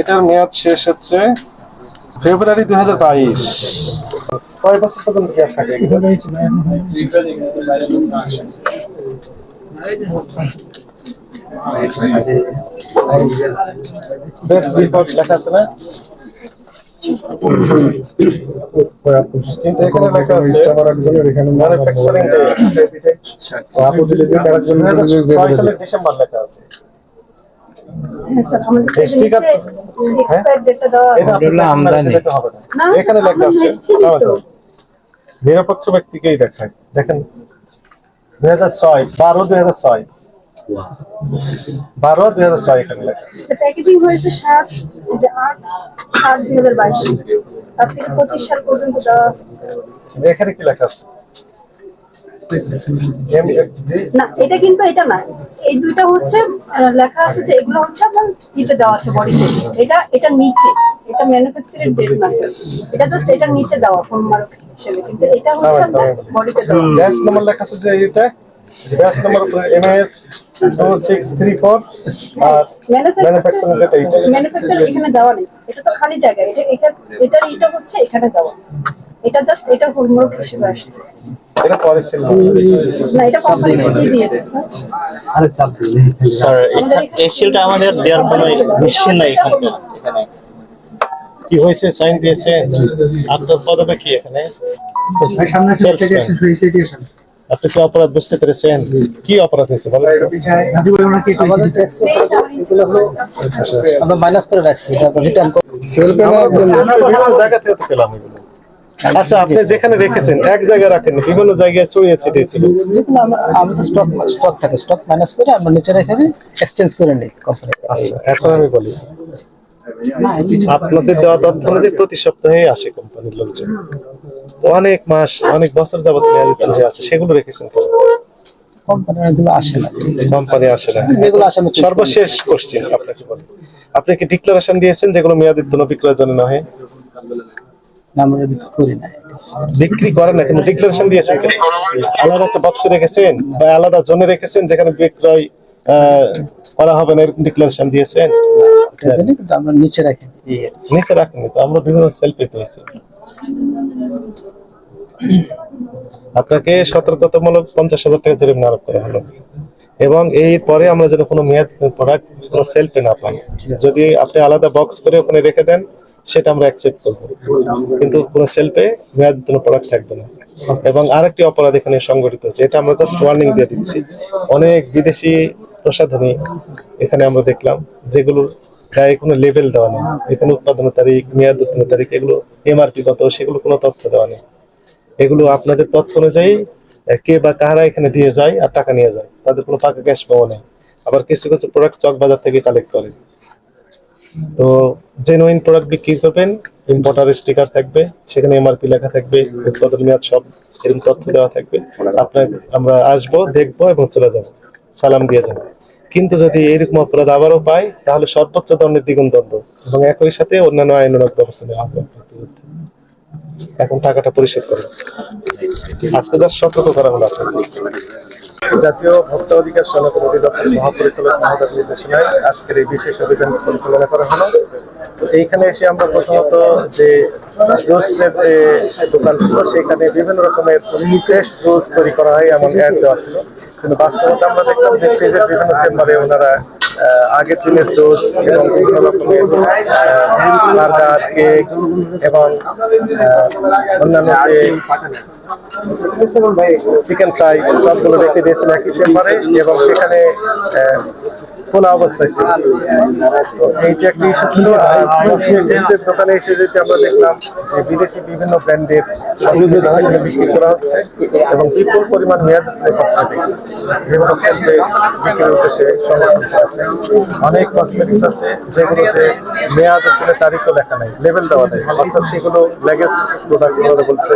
এটার মেয়াদ শেষ হচ্ছে ফেব্রুয়ারি দুই হাজার বাইশ। কয় বছর পর্যন্ত থাকে রিপোর্ট লেখা আছে না? কিন্তু এখানে লেখা আছে ম্যানুফ্যাকচারিং ছয় সালের ডিসেম্বর লেখা আছে এটা আপনার আমদানি। দিতে হবে না। না, এখানে লেখা আছে। আমরা লিখিনি তো। নিরপেক্ষ ব্যক্তিকেই দেখায় দেখেন দুই হাজার ছয় বারো দুই হাজার ছয়। বারো দুই হাজার ছয় এখানে লেখা প্যাকেজিং হয়েছে সাত আট সাত দুই হাজার বাইশ। তার থেকে পঁচিশ সাল পর্যন্ত দেওয়া এখানে কি লেখা আছে? না এটা কিন্তু এটা না। এই দুইটা হচ্ছে লেখা আছে যে এগুলো হচ্ছে আপনার ইতে দেওয়া আছে বডিতে এটা এটা নিচে এটা ম্যানুফ্যাকচারিং ডেট স্যার এটা জাস্ট এটা নিচে দেওয়া ফোন মার্ক হিসেবে। কিন্তু এটা হচ্ছে আপনার বডিতে দেওয়া। ব্যাচ নাম্বার লেখা আছে যে এটা batch number MS two six three four আর ম্যানুফ্যাকচারিং ডেট এইটা ম্যানুফ্যাকচার এখানে দেওয়া নেই। এটা তো খালি জায়গা এটা এটা এটা এটা হচ্ছে এখানে দেওয়া। এটা জাস্ট এটা হোমওয়ার্ক হিসেবে আসছে। এটা পরে ছিল না এটা কোম্পানি দিয়ে দিয়েছে স্যার? স্যার এই শিলটা আমাদের দেওয়ার কোনো মেশিন নাই এখানকার এখানে। কি হয়েছে? সাইন দিয়েছে। আপনার পদবে কি এখানে। আপনি কি অপরাধ বুঝতে পেরেছেন? কি অপরাধ হয়েছে বলেন? তো? আমরা মাইনাস করে রাখছি রিটার্ন জায়গা থেকে তো পেলাম এগুলো। আচ্ছা আপনি যেখানে রেখেছেন এক জায়গায় রাখেন বিভিন্ন জায়গায় ছড়িয়ে ছিটিয়ে ছিল যেগুলো আমরা আমাদের স্টক স্টক থাকে স্টক মাইনাস করে আমরা নিচে রেখে দিই এক্সচেঞ্জ করে নিই কোম্পানি আচ্ছা এখন আমি বলি আপনাদের দেওয়া তথ্য অনুযায়ী প্রতি সপ্তাহে আসে কোম্পানির লোকজন। অনেক মাস অনেক বছর যাবত মেয়াদি হয়ে আছে সেগুলো রেখেছেন? আসে না। কোম্পানি আসে না। যেগুলো আসে আমি সর্বশেষ কোশ্চেন আপনাকে বলি। আপনি কি ডিক্লারেশন দিয়েছেন যেগুলো মেয়াদের জন্য বিক্রয় জন্য নয় না, আমরা বিক্রি করি না। বিক্রি করেন না কিন্তু ডিক্লারেশন দিয়েছেন আলাদা একটা বক্সে রেখেছেন বা আলাদা জোনে রেখেছেন যেখানে বিক্রয় করা হবে না এরকম ডিক্লারেশন দিয়েছেন? আমরা নিচে রাখি। নিচে রাখেনি তো আমরা বিভিন্ন সেলফি পেয়েছি। আপনাকে সতর্কতামূলক পঞ্চাশ হাজার টাকা জরিমানা আরোপ করা হলো। এবং এই পরে আমরা যেন কোনো মেয়াদ প্রোডাক্ট কোনো সেলফে না পাই যদি আপনি আলাদা বক্স করে ওখানে রেখে দেন সেটা আমরা অ্যাকসেপ্ট করব। কিন্তু কোনো সেলফে মেয়াদ কোনো প্রোডাক্ট থাকবে না। এবং আরেকটি অপরাধ এখানে সংগঠিত হচ্ছে এটা আমরা জাস্ট ওয়ার্নিং দিয়ে দিচ্ছি। অনেক বিদেশি প্রসাধনী এখানে আমরা দেখলাম, যেগুলোর গায়ে কোনো লেভেল দেওয়া নেই। এখানে উৎপাদনের তারিখ, মেয়াদ উত্তীর্ণ তারিখ, এগুলো এমআরপি কত, সেগুলো কোনো তথ্য দেওয়া নেই। এগুলো আপনাদের তথ্য অনুযায়ী কে বা কারা এখানে দিয়ে যায় আর টাকা নিয়ে যায়। তাদের কোনো পাকা ক্যাশ পাওয়া নেই। আবার কিছু কিছু প্রোডাক্ট চক বাজার থেকে কালেক্ট করে। তো জেনুইন প্রোডাক্ট বিক্রি করবেন ইম্পোর্টার স্টিকার থাকবে, সেখানে এমআরপি লেখা থাকবে, উৎপাদন মেয়াদ সব এরকম তথ্য দেওয়া থাকবে। আপনার, আমরা আসব, দেখব এবং চলে যাব। সালাম দিয়ে যাব। কিন্তু যদি এইরকম অপরাধ আবারও পাই, তাহলে সর্বোচ্চ দণ্ডের দ্বিগুণ দণ্ড এবং একই সাথে অন্যান্য আইনানুগ ব্যবস্থা নেওয়া হবে। এখন টাকাটা পরিশোধ করুন। আজকে যা সতর্ক করা হলো আপনাকে জাতীয় ভোক্তা অধিকার সনদ অধিদপ্তর মহাপরিচালক মহোদয় নির্দেশনায় আজকের এই বিশেষ অভিযান পরিচালনা করা হলো। এইখানে এসে আমরা প্রথমত যে জুসের যে দোকান ছিল, সেখানে বিভিন্ন রকমের ফ্রেশ জুস তৈরি করা হয় এমন অ্যাড দেওয়া ছিল। কিন্তু বাস্তবতা আমরা দেখলাম যে ফ্রিজের বিভিন্ন চেম্বারে ওনারা আগের দিনের জুস এবং বিভিন্ন রকমের বার্গার কেক এবং অন্যান্য যে চিকেন ফ্রাই সবগুলো রেখে দিয়েছিল একই চেম্বারে এবং সেখানে খোলা অবস্থায় ছিল। এইটা একটা ইস্যু ছিল, আর দোকানে এসে যেটা আমরা দেখলাম বিদেশি বিভিন্ন ব্র্যান্ডের বিক্রি করা হচ্ছে এবং বিপুল পরিমাণ মেয়াদ কসমেটিক্স যেগুলো সেলফে বিক্রির উদ্দেশ্যে সংরক্ষণ আছে অনেক কসমেটিক্স আছে যেগুলোতে মেয়াদ উত্তীর্ণের তারিখও লেখা নেই লেভেল দেওয়া নেই। অর্থাৎ সেগুলো লেগেস প্রোডাক্ট বলে বলছে,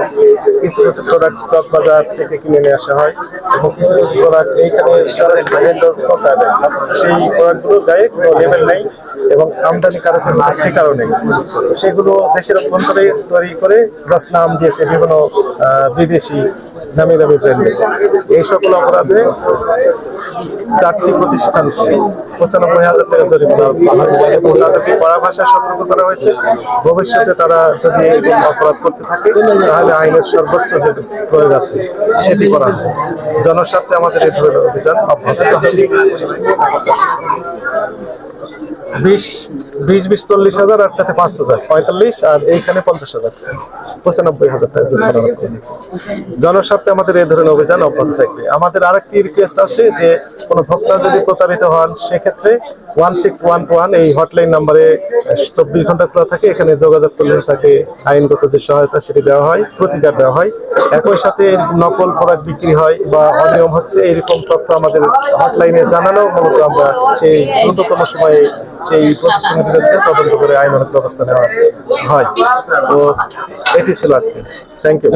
কিছু কিছু প্রোডাক্ট চক বাজার থেকে কিনে নিয়ে আসা হয় এবং কিছু কিছু প্রোডাক্ট এইখানে পৌঁছায় দেয়, সেই প্রোডাক্টগুলো গায়ে কোনো লেভেল নেই এবং আমদানি কারকের স্টিকারও নেই। তো সেগুলো দেশের অভ্যন্তরে তৈরি করে জাস্ট নাম দিয়েছে বিভিন্ন বিদেশি নামি দামি ব্র্যান্ডের এই সকল অপরাধে চারটি প্রতিষ্ঠানকে পঁচানব্বই হাজার টাকা জরিমানা করা ভাষায় সতর্ক করা হয়েছে। ভবিষ্যতে তারা যদি অপরাধ করতে থাকে, তাহলে আইনের সর্বোচ্চ যে প্রয়োগ আছে, সেটি করা হবে। জনস্বার্থে আমাদের এই ধরনের অভিযান অব্যাহত। বিশ বিশ বিশ, চল্লিশ হাজার আর তাতে পাঁচ হাজার, পঁয়তাল্লিশ, আর এইখানে পঞ্চাশ হাজার। পঁচানব্বই হাজার টাকা। জনস্বার্থে আমাদের এই ধরনের অভিযান অব্যাহত থাকবে। আমাদের আরেকটি রিকোয়েস্ট আছে যে, কোনো ভোক্তা যদি প্রতারিত হন, সেক্ষেত্রে ওয়ান সিক্স ওয়ান ওয়ান এই হটলাইন নাম্বারে চব্বিশ ঘণ্টা খোলা থাকে। এখানে যোগাযোগ করলে তাকে আইনগত যে সহায়তা সেটি দেওয়া হয়, প্রতিকার দেওয়া হয়। একই সাথে নকল প্রোডাক্ট বিক্রি হয় বা অনিয়ম হচ্ছে, এরকম তথ্য আমাদের হটলাইনে জানানো মূলত আমরা সেই দ্রুততম সময়ে সেই প্রতিষ্ঠানের বিরুদ্ধে তদন্ত করে আইনগত ব্যবস্থা নেওয়া হয়। তো এটি ছিল আজকে। Thank you